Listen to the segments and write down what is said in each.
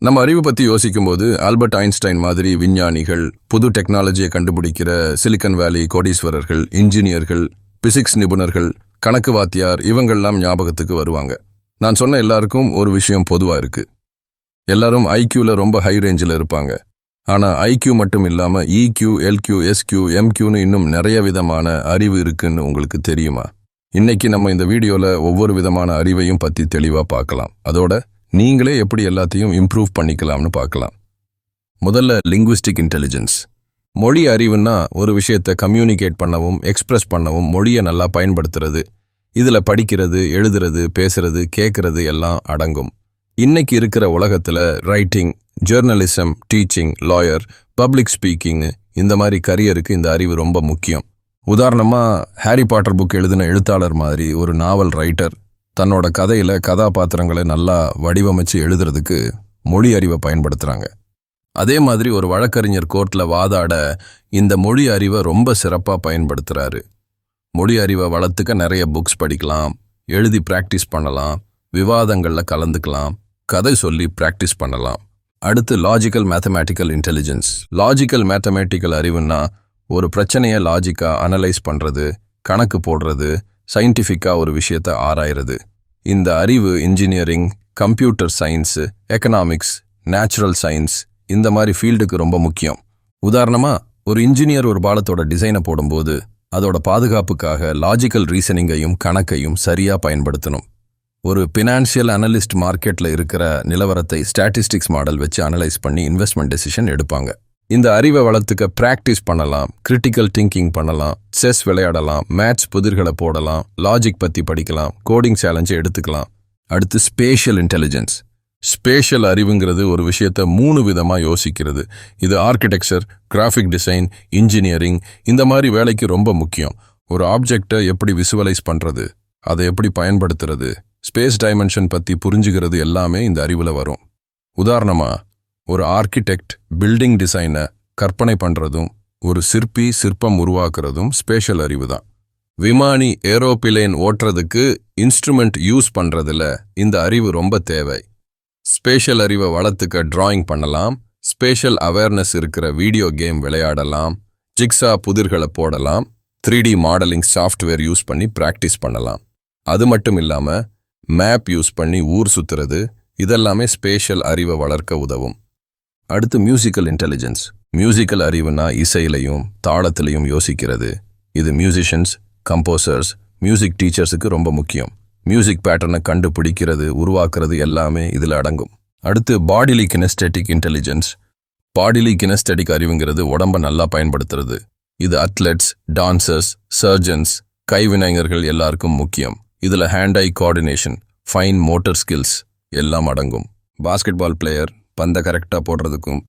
நம்ம அறிவு பத்தி யோசிக்கும்போது ஆல்பர்ட் ஐன்ஸ்டைன் மாதிரி விஞ்ஞானிகள் புது டெக்னாலஜியை கண்டுபிடிக்கிற சிலிக்கன் வேலி கோடீஸ்வரர்கள் இன்ஜினியர்கள் பிசிக்ஸ் நிபுணர்கள் கணக்கு வாத்தியார் இவங்கெல்லாம் ஞாபகத்துக்கு வருவாங்க. நான் சொன்ன எல்லாருக்கும் ஒரு விஷயம் பொதுவா இருக்கு. எல்லாரும் ஐக்யூவில் ரொம்ப ஹை ரேஞ்சில் இருப்பாங்க. ஆனா ஐக்யூ மட்டும் இல்லாம இக்யூ எல்கியூ எஸ்கியூ எம்கியூன்னு இன்னும் நிறைய விதமான அறிவு இருக்குன்னு உங்களுக்கு தெரியுமா? இன்னைக்கு நம்ம இந்த வீடியோல ஒவ்வொரு விதமான அறிவையும் பத்தி தெளிவா பார்க்கலாம். அதோட நீங்களே எப்படி எல்லாத்தையும் இம்ப்ரூவ் பண்ணிக்கலாம்னு பார்க்கலாம். முதல்ல லிங்குவிஸ்டிக் இன்டெலிஜென்ஸ் மொழி அறிவுன்னா ஒரு விஷயத்தை கம்யூனிகேட் பண்ணவும் எக்ஸ்பிரஸ் பண்ணவும் மொழியை நல்லா பயன்படுத்துறது இதுல படிக்கிறது எழுதுறது பேசுறது கேட்கறது எல்லாம் அடங்கும். இன்னைக்கு இருக்கிற உலகத்துல writing journalism teaching lawyer public speaking இந்த மாதிரி கரியருக்கு இந்த அறிவு ரொம்ப முக்கியம். உதாரணமா ஹாரி பாட்டர் புக் எழுதின எழுத்தாளர் மாதிரி ஒரு நாவல் ரைட்டர் தன்னோட கதையில் கதாபாத்திரங்களை நல்லா வடிவமைச்சு எழுதுறதுக்கு மொழி அறிவை பயன்படுத்துகிறாங்க அதே மாதிரி ஒரு வழக்கறிஞர் கோர்ட்டில் வாதாட இந்த மொழி அறிவை ரொம்ப சிறப்பாக பயன்படுத்துகிறாரு மொழி அறிவை வளர்த்துக்க நிறைய புக்ஸ் படிக்கலாம் எழுதி ப்ராக்டிஸ் பண்ணலாம் விவாதங்களில் கலந்துக்கலாம் கதை சொல்லி ப்ராக்டிஸ் பண்ணலாம். அடுத்து logical mathematical intelligence logical mathematical அறிவுன்னா ஒரு பிரச்சனையை லாஜிக்காக அனலைஸ் பண்ணுறது கணக்கு போடுறது சயின்டிஃபிக்கா ஒரு விஷயத்தை ஆராயறது. இந்த அறிவு engineering computer science economics natural science இந்த மாதிரி ஃபீல்டுக்கு ரொம்ப முக்கியம். உதாரணமா ஒரு இன்ஜினியர் ஒரு பாலத்தோட டிசைனை போடும்போது அதோட பாதுகாப்புக்காக லாஜிக்கல் ரீசனிங்கையும் கணக்கையும் சரியா பயன்படுத்தணும். ஒரு ஃபினான்ஷியல் அனலிஸ்ட் மார்க்கெட்ல இருக்கிற நிலவரத்தை ஸ்டாட்டிஸ்டிக்ஸ் மாடல் வச்சு அனலைஸ் பண்ணி இன்வெஸ்ட்மெண்ட் டெசிஷன் எடுப்பாங்க. இந்த அறிவை வளர்த்துக்க ப்ராக்டிஸ் பண்ணலாம் கிரிட்டிக்கல் திங்கிங் பண்ணலாம் செஸ் விளையாடலாம் மேத்ஸ் புதிர்களை போடலாம் லாஜிக் பற்றி படிக்கலாம் கோடிங் சேலஞ்சை எடுத்துக்கலாம். அடுத்து ஸ்பேஷியல் இன்டெலிஜென்ஸ் ஸ்பேஷியல் அறிவுங்கிறது ஒரு விஷயத்தை மூணு விதமாக யோசிக்கிறது. இது ஆர்கிடெக்சர் கிராஃபிக் டிசைன் இன்ஜினியரிங் இந்த மாதிரி வேலைக்கு ரொம்ப முக்கியம். ஒரு ஆப்ஜெக்டை எப்படி விசுவலைஸ் பண்ணுறது அதை எப்படி பயன்படுத்துறது ஸ்பேஸ் டைமென்ஷன் பற்றி புரிஞ்சுக்கிறது எல்லாமே இந்த அறிவுல வரும். உதாரணமா ஒரு ஆர்கிடெக்ட் பில்டிங் டிசைனை கற்பனை பண்றதும் ஒரு சிற்பி சிற்பம் உருவாக்குறதும் ஸ்பேஷல் அறிவு தான். விமானி ஏரோபிளேன் ஓட்டுறதுக்கு இன்ஸ்ட்ருமெண்ட் யூஸ் பண்றதுல இந்த அறிவு ரொம்ப தேவை. ஸ்பேஷல் அறிவை வளர்த்துக்க டிராயிங் பண்ணலாம் ஸ்பேஷல் அவேர்னஸ் இருக்கிற வீடியோ கேம் விளையாடலாம் ஜிக்ஸா புதிர்களை போடலாம் three D modelling software use பண்ணி பிராக்டிஸ் பண்ணலாம். அது மட்டும் இல்லாம மேப் யூஸ் பண்ணி ஊர் சுத்துறது இதெல்லாமே ஸ்பேஷல் அறிவை வளர்க்க உதவும். அடுத்து மியூசிக்கல் இன்டெலிஜென்ஸ் மியூசிக்கல் அறிவுனா இசையிலையும் தாளத்திலையும் யோசிக்கிறது. இது மியூசிஷியன்ஸ் கம்போசர்ஸ் மியூசிக் டீச்சர்ஸுக்கு ரொம்ப முக்கியம். மியூசிக் பேட்டர்னை கண்டுபிடிக்கிறது உருவாக்குறது எல்லாமே இதில் அடங்கும். அடுத்து bodily kinaesthetic intelligence bodily kinaesthetic அறிவுங்கிறது உடம்ப நல்லா பயன்படுத்துறது. இது அத்லெட்ஸ் டான்சர்ஸ் சர்ஜன்ஸ் கைவினைஞர்கள் எல்லாருக்கும் முக்கியம். இதுல hand eye coordination fine motor skills எல்லாம் அடங்கும். பாஸ்கெட்பால் பிளேயர் பந்தை கரெக்டாக போடுறதுக்கும்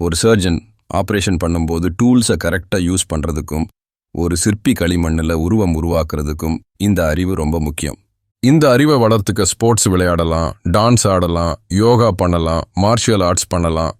ஒரு சர்ஜன் ஆப்ரேஷன் பண்ணும்போது டூல்ஸை கரெக்டாக யூஸ் பண்ணுறதுக்கும் ஒரு சிற்பி களிமண்ணில் உருவம் உருவாக்குறதுக்கும் இந்த அறிவு ரொம்ப முக்கியம். இந்த அறிவை வளர்த்துக்க ஸ்போர்ட்ஸ் விளையாடலாம் டான்ஸ் ஆடலாம் யோகா பண்ணலாம் மார்ஷியல் ஆர்ட்ஸ் பண்ணலாம்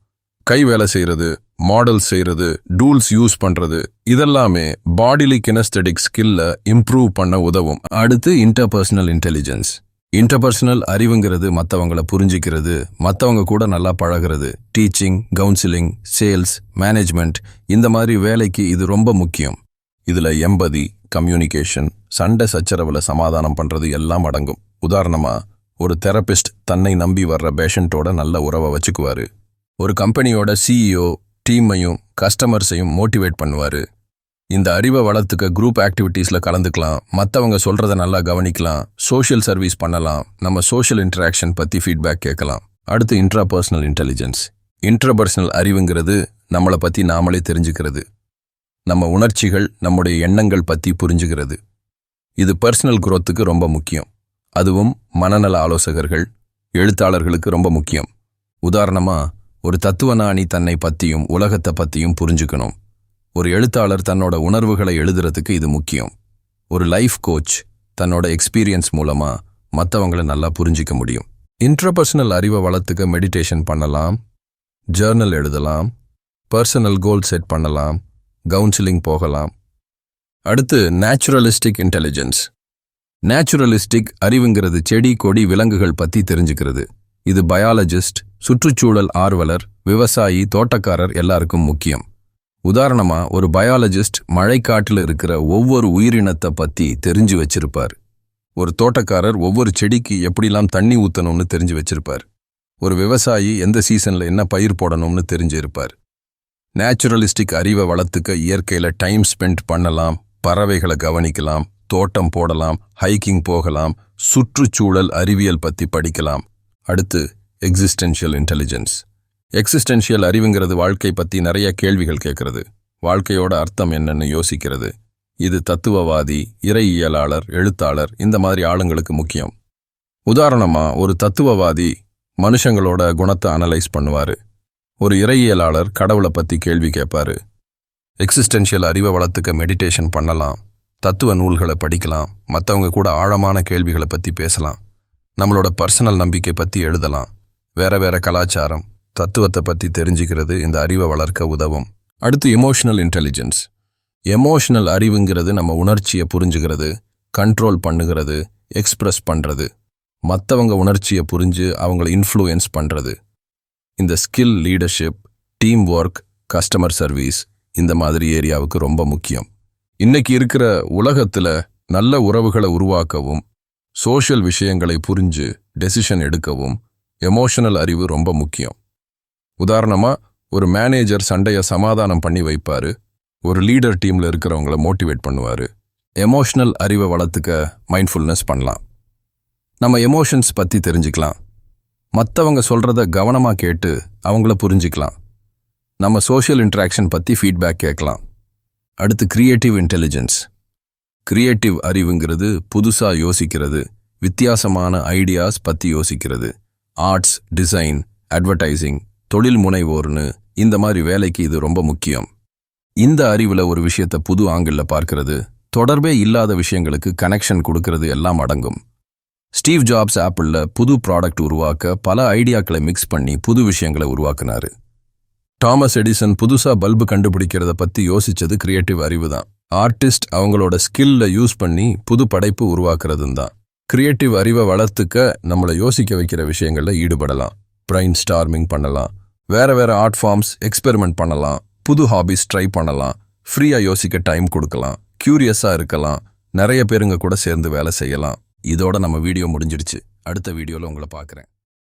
கை வேலை செய்கிறது மாடல் செய்கிறது டூல்ஸ் யூஸ் பண்றது இதெல்லாமே பாடிலி கினஸ்டடிக் ஸ்கில்ல இம்ப்ரூவ் பண்ண உதவும். அடுத்து இன்டர்பர்சனல் இன்டெலிஜென்ஸ் இன்டர்பர்சனல் அறிவுங்கிறது மற்றவங்களை புரிஞ்சிக்கிறது. மற்றவங்க கூட நல்லா பழகிறது. டீச்சிங் கவுன்சிலிங் சேல்ஸ் மேனேஜ்மெண்ட் இந்த மாதிரி வேலைக்கு இது ரொம்ப முக்கியம். இதுல எம்பதி கம்யூனிகேஷன் சண்டை சச்சரவுல சமாதானம் பண்றது எல்லாம் அடங்கும். உதாரணமா ஒரு தெரபிஸ்ட் தன்னை நம்பி வர்ற பேஷண்ட்டோட நல்ல உறவை வச்சுக்குவாரு. ஒரு கம்பெனியோட சிஇஓ டீமையும் கஸ்டமர்ஸையும் மோட்டிவேட் பண்ணுவாரு. இந்த அறிவை வளர்த்துக்க குரூப் ஆக்டிவிட்டீஸில் கலந்துக்கலாம். மற்றவங்க சொல்றத நல்லா கவனிக்கலாம். சோஷியல் சர்வீஸ் பண்ணலாம். நம்ம சோஷியல் இன்டராக்ஷன் பத்தி ஃபீட்பேக் கேட்கலாம். அடுத்து இன்ட்ராபர்சனல் இன்டெலிஜென்ஸ் இன்ட்ரபர்சனல் அறிவுங்கிறது நம்மளை பத்தி நாமளே தெரிஞ்சுக்கிறது. நம்ம உணர்ச்சிகள் நம்முடைய எண்ணங்கள் பத்தி புரிஞ்சுக்கிறது. இது பர்சனல் குரோத்துக்கு ரொம்ப முக்கியம். அதுவும் மனநல ஆலோசகர்கள் எழுத்தாளர்களுக்கு ரொம்ப முக்கியம். உதாரணமா ஒரு தத்துவஞானி தன்னை பத்தியும் உலகத்தை பத்தியும் புரிஞ்சுக்கணும். ஒரு எழுத்தாளர் தன்னோட உணர்வுகளை எழுதுறதுக்கு இது முக்கியம். ஒரு லைஃப் கோச் தன்னோட எக்ஸ்பீரியன்ஸ் மூலமா மற்றவங்களை நல்லா புரிஞ்சிக்க முடியும். இன்ட்ரபர்சனல் அறிவை வளர்த்துக்க மெடிடேஷன் பண்ணலாம். ஜேர்னல் எழுதலாம். பர்சனல் கோல் செட் பண்ணலாம். கவுன்சிலிங் போகலாம். அடுத்து நேச்சுரலிஸ்டிக் இன்டெலிஜென்ஸ். நேச்சுரலிஸ்டிக் அறிவுங்கிறது செடி கொடி விலங்குகள் பத்தி தெரிஞ்சுக்கிறது. இது பயாலஜிஸ்ட் சுற்றுச்சூழல் ஆர்வலர் விவசாயி தோட்டக்காரர் எல்லாருக்கும் முக்கியம். உதாரணமா ஒரு பயாலஜிஸ்ட் மழைக்காட்டுல இருக்கிற ஒவ்வொரு உயிரினத்தை பத்தி தெரிஞ்சு வச்சிருப்பார். ஒரு தோட்டக்காரர் ஒவ்வொரு செடிக்கு எப்படிலாம் தண்ணி ஊத்தணும்னு தெரிஞ்சு வச்சிருப்பார். ஒரு விவசாயி எந்த சீசன்ல என்ன பயிர் போடணும்னு தெரிஞ்சிருப்பார் நேச்சுரலிஸ்டிக் அறிவை வளர்த்துக்க இயற்கையில் டைம் ஸ்பெண்ட் பண்ணலாம் பறவைகளை கவனிக்கலாம் தோட்டம் போடலாம் ஹைக்கிங் போகலாம் சுற்றுச்சூழல் அறிவியல் பத்தி படிக்கலாம். அடுத்து எக்ஸிஸ்டென்ஷியல் இன்டெலிஜென்ஸ் எக்ஸிஸ்டென்ஷியல் அறிவுங்கிறது வாழ்க்கை பத்தி நிறைய கேள்விகள் கேட்கறது. வாழ்க்கையோட அர்த்தம் என்னன்னு யோசிக்கிறது. இது தத்துவவாதி இறையியலாளர் எழுத்தாளர் இந்த மாதிரி ஆளுங்களுக்கு முக்கியம். உதாரணமா ஒரு தத்துவவாதி மனுஷங்களோட குணத்தை அனலைஸ் பண்ணுவாரு. ஒரு இறையியலாளர் கடவுளை பத்தி கேள்வி கேட்பாரு. எக்ஸிஸ்டென்ஷியல் அறிவை வளர்த்துக்க மெடிடேஷன் பண்ணலாம். தத்துவ நூல்களை படிக்கலாம். மற்றவங்க கூட ஆழமான கேள்விகளை பத்தி பேசலாம். நம்மளோட பர்சனல் நம்பிக்கை பத்தி எழுதலாம். வேற வேற கலாச்சாரம் தத்துவத்தை பத்தி தெரிஞ்சுக்கிறது இந்த அறிவை வளர்க்க உதவும். அடுத்து எமோஷனல் இன்டெலிஜென்ஸ் எமோஷனல் அறிவுங்கிறது நம்ம உணர்ச்சியை புரிஞ்சுக்கிறது கண்ட்ரோல் பண்ணுகிறது எக்ஸ்பிரஸ் பண்றது. மற்றவங்க உணர்ச்சியை புரிஞ்சு அவங்கள இன்ஃப்ளூயன்ஸ் பண்றது. இந்த skill leadership team work customer service இந்த மாதிரி ஏரியாவுக்கு ரொம்ப முக்கியம். இன்னைக்கு இருக்கிற உலகத்துல நல்ல உறவுகளை உருவாக்கவும் சோஷியல் விஷயங்களை புரிஞ்சு டெசிஷன் எடுக்கவும் எமோஷனல் அறிவு ரொம்ப முக்கியம். உதாரணமா ஒரு மேனேஜர் சண்டைய சமாதானம் பண்ணி வைப்பாரு ஒரு லீடர் டீம்ல இருக்கிறவங்கள மோட்டிவேட் பண்ணுவாரு. எமோஷனல் அறிவை வளர்த்துக்க மைண்ட்ஃபுல்னஸ் பண்ணலாம். நம்ம எமோஷன்ஸ் பத்தி தெரிஞ்சுக்கலாம். மற்றவங்க சொல்றத கவனமா கேட்டு அவங்கள புரிஞ்சுக்கலாம். நம்ம சோஷியல் இன்ட்ராக்ஷன் பத்தி ஃபீட்பேக் கேட்கலாம். அடுத்து க்ரியேட்டிவ் இன்டெலிஜென்ஸ். க்ரியேட்டிவ் அறிவுங்கிறது புதுசா யோசிக்கிறது வித்தியாசமான ஐடியாஸ் பத்தி யோசிக்கிறது. ஆர்ட்ஸ் டிசைன் அட்வர்டைசிங் தொழில் முனைவோர்னு இந்த மாதிரி வேலைக்கு இது ரொம்ப முக்கியம். இந்த அறிவுல ஒரு விஷயத்தை புது ஆங்கிள்ல பார்க்கிறது தொடர்பே இல்லாத விஷயங்களுக்கு கனெக்ஷன் கொடுக்கறது எல்லாம் அடங்கும். ஸ்டீவ் ஜாப்ஸ் ஆப்பிளில் புது ப்ராடக்ட் உருவாக்க பல ஐடியாக்களை மிக்ஸ் பண்ணி புது விஷயங்களை உருவாக்குனாரு. டாமஸ் எடிசன் புதுசா பல்பு கண்டுபிடிக்கிறத பத்தி யோசிச்சது கிரியேட்டிவ் அறிவு தான் ஆர்டிஸ்ட் அவங்களோட ஸ்கில்ல யூஸ் பண்ணி புது படைப்பு உருவாக்குறதும் தான். கிரியேட்டிவ் அறிவை வளர்த்துக்க நம்மளை யோசிக்க வைக்கிற விஷயங்களில் ஈடுபடலாம். பிரைன் ஸ்டார்மிங் பண்ணலாம். வேற வேற ஆர்ட் ஃபார்ம்ஸ் எக்ஸ்பெரிமெண்ட் பண்ணலாம். புது ஹாபிஸ் ட்ரை பண்ணலாம். ஃப்ரீயா யோசிக்க டைம் கொடுக்கலாம். க்யூரியஸாக இருக்கலாம். நிறைய பேருங்க கூட சேர்ந்து வேலை செய்யலாம். இதோட நம்ம வீடியோ முடிஞ்சிடுச்சு. அடுத்த வீடியோல உங்களை பார்க்குறேன்.